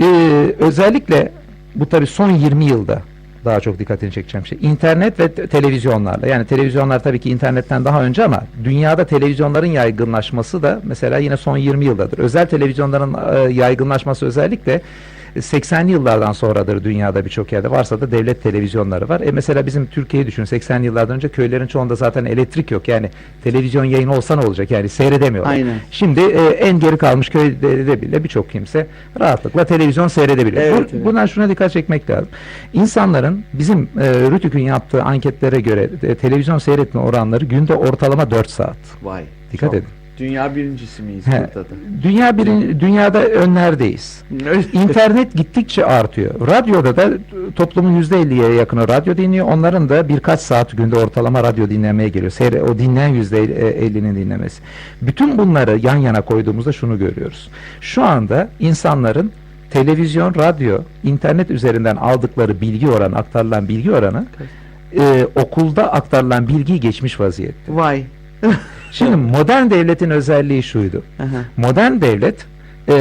Ee, özellikle bu tabii son 20 yılda daha çok dikkatini çekeceğim şey. İnternet ve te- televizyonlarla. Yani televizyonlar tabii ki internetten daha önce ama dünyada televizyonların yaygınlaşması da mesela yine son 20 yıldadır. Özel televizyonların e, yaygınlaşması özellikle 80'li yıllardan sonradır dünyada birçok yerde. Varsa da devlet televizyonları var. E mesela bizim Türkiye'yi düşün. 80'li yıllardan önce köylerin çoğunda zaten elektrik yok. Yani televizyon yayını olsa ne olacak? Yani seyredemiyorlar. Aynen. Şimdi e, en geri kalmış köyde de bile birçok kimse rahatlıkla televizyon seyredebiliyor. Evet, Bu- evet. Bundan şuna dikkat çekmek lazım. İnsanların bizim e, Rütük'ün yaptığı anketlere göre e, televizyon seyretme oranları günde ortalama 4 saat. Vay. Dikkat çok. edin. Dünya birincisi miyiz He. burada da? Dünya birin, dünyada önlerdeyiz. İnternet gittikçe artıyor. Radyoda da toplumun %50'ye yakını radyo dinliyor. Onların da birkaç saat günde ortalama radyo dinlemeye geliyor. Seyre, o dinleyen %50'nin dinlemesi. Bütün bunları yan yana koyduğumuzda şunu görüyoruz. Şu anda insanların televizyon, radyo, internet üzerinden aldıkları bilgi oranı, aktarılan bilgi oranı e, okulda aktarılan bilgiyi geçmiş vaziyette. Vay. Şimdi modern devletin özelliği şuydu. Modern devlet e,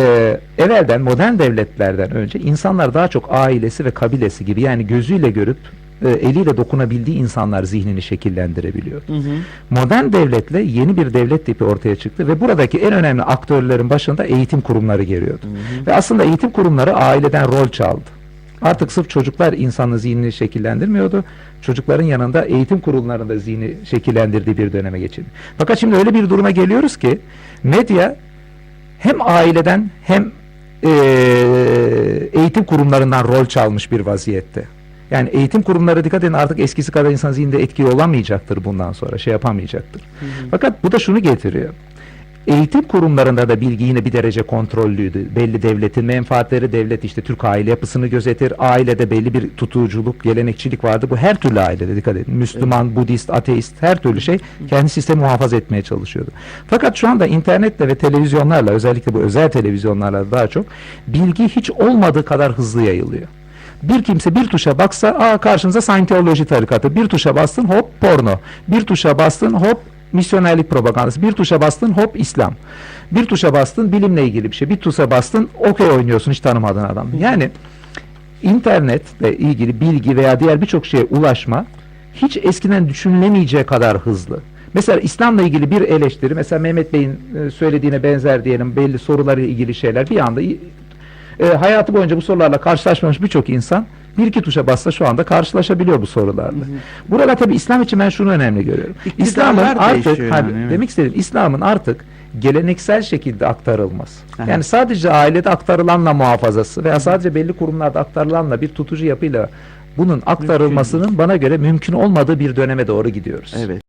evvelden modern devletlerden önce insanlar daha çok ailesi ve kabilesi gibi yani gözüyle görüp e, eliyle dokunabildiği insanlar zihnini şekillendirebiliyor. Hı hı. Modern devletle yeni bir devlet tipi ortaya çıktı ve buradaki en önemli aktörlerin başında eğitim kurumları geliyordu. Ve aslında eğitim kurumları aileden rol çaldı. Artık sırf çocuklar insanın zihnini şekillendirmiyordu. Çocukların yanında eğitim kurumlarında zihni şekillendirdiği bir döneme geçildi. Fakat şimdi öyle bir duruma geliyoruz ki medya hem aileden hem eee, eğitim kurumlarından rol çalmış bir vaziyette. Yani eğitim kurumları dikkat edin artık eskisi kadar insan zihninde etkili olamayacaktır bundan sonra şey yapamayacaktır. Fakat bu da şunu getiriyor. Eğitim kurumlarında da bilgi yine bir derece kontrollüydü. Belli devletin menfaatleri, devlet işte Türk aile yapısını gözetir. Ailede belli bir tutuculuk, gelenekçilik vardı. Bu her türlü ailede dikkat edin. Müslüman, Budist, ateist her türlü şey kendi sistemi muhafaza etmeye çalışıyordu. Fakat şu anda internetle ve televizyonlarla özellikle bu özel televizyonlarla daha çok bilgi hiç olmadığı kadar hızlı yayılıyor. Bir kimse bir tuşa baksa aa karşınıza Scientology tarikatı. Bir tuşa bastın hop porno. Bir tuşa bastın hop misyonerlik propagandası. Bir tuşa bastın hop İslam. Bir tuşa bastın bilimle ilgili bir şey. Bir tuşa bastın okey oynuyorsun hiç tanımadığın adam. Yani internetle ilgili bilgi veya diğer birçok şeye ulaşma hiç eskiden düşünülemeyeceği kadar hızlı. Mesela İslam'la ilgili bir eleştiri, mesela Mehmet Bey'in e, söylediğine benzer diyelim belli sorularla ilgili şeyler bir anda e, hayatı boyunca bu sorularla karşılaşmamış birçok insan bir iki tuşa bassa şu anda karşılaşabiliyor bu sorularla. Burada tabii İslam için ben şunu önemli görüyorum. İslam'ın artık hani yani, evet. demek istedim İslam'ın artık geleneksel şekilde aktarılmaz. Aha. Yani sadece ailede aktarılanla muhafazası veya sadece belli kurumlarda aktarılanla bir tutucu yapıyla bunun aktarılmasının bana göre mümkün olmadığı bir döneme doğru gidiyoruz. Evet.